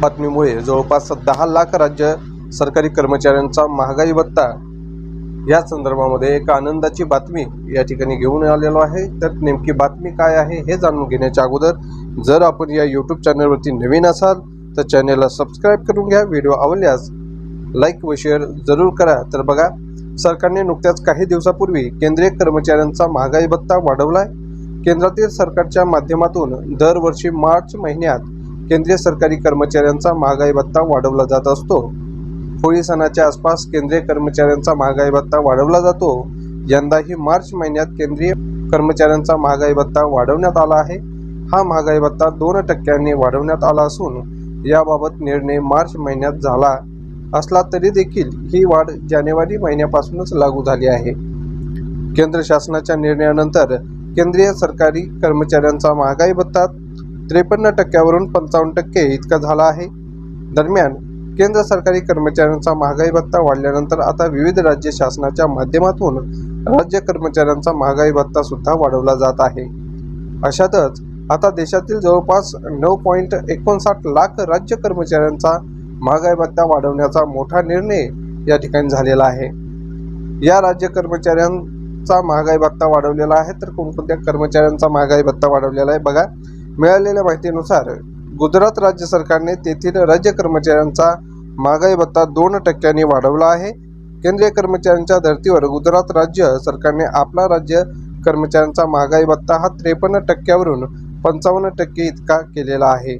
बातमीमुळे जवळपास दहा लाख राज्य सरकारी कर्मचाऱ्यांचा महागाई भत्ता. या संदर्भामध्ये एक आनंदाची बातमी या ठिकाणी घेऊन आलेलो आहे. तर नेमकी बातमी काय आहे हे जाणून घेण्याच्या अगोदर जर आपण या यूट्यूब चॅनलवरती नवीन असाल तर चॅनलला सबस्क्राईब करून घ्या. व्हिडिओ आवडल्यास लाईक व शेअर जरूर करा. तर बघा सरकारने नुकत्याच काही दिवसापूर्वी केंद्रीय कर्मचाऱ्यांचा महागाई भत्ता वाढवला आहे केंद्रातील सरकारच्या माध्यमातून दरवर्षी मार्च महिन्यात केंद्रीय सरकारी कर्मचाऱ्यांचा महागाई भत्ता वाढवला जात असतो. होळी सणाच्या आसपास केंद्रीय कर्मचाऱ्यांचा महागाई भत्ता वाढवला जातो. यंदाही मार्च महिन्यात केंद्रीय कर्मचाऱ्यांचा महागाई भत्ता वाढवण्यात आला आहे. हा महागाई भत्ता दोन टक्क्यांनी वाढवण्यात आला असून याबाबत निर्णय मार्च महिन्यात झाला असला तरी देखील ही वाढ जानेवारी महिन्यापासूनच लागू झाली आहे. केंद्र शासनाच्या निर्णयानंतर केंद्रीय सरकारी कर्मचाऱ्यांचा महागाई भत्ता त्रेपन्न टक्क्यावरून पंचावन्न टक्के इतका झाला आहे. दरम्यान केंद्र सरकारी कर्मचाऱ्यांचा महागाई भत्ता वाढल्यानंतर आता विविध राज्य शासनाच्या माध्यमातून राज्य कर्मचाऱ्यांचा महागाई भत्ता सुद्धा वाढवला जात आहे. अशातच आता देशातील जवळपास नऊ पॉईंट एकोणसाठ लाख राज्य कर्मचाऱ्यांचा महागाई भत्ता वाढवण्याचा मोठा निर्णय या ठिकाणी झालेला आहे. या राज्य कर्मचाऱ्यांचा महागाई भत्ता वाढवलेला आहे तर कोणकोणत्या कर्मचाऱ्यांचा महागाई भत्ता वाढवलेला आहे बघा. मिळालेल्या माहितीनुसार गुजरात राज्य सरकारने तेथील राज्य कर्मचाऱ्यांचा महागाई भत्ता दोन टक्क्यांनी वाढवला आहे. केंद्रीय कर्मचाऱ्यांच्या धर्तीवर गुजरात राज्य सरकारने आपला राज्य कर्मचाऱ्यांचा महागाई भत्ता हा त्रेपन्न टक्क्यावरून पंचावन्न टक्के इतका केलेला आहे.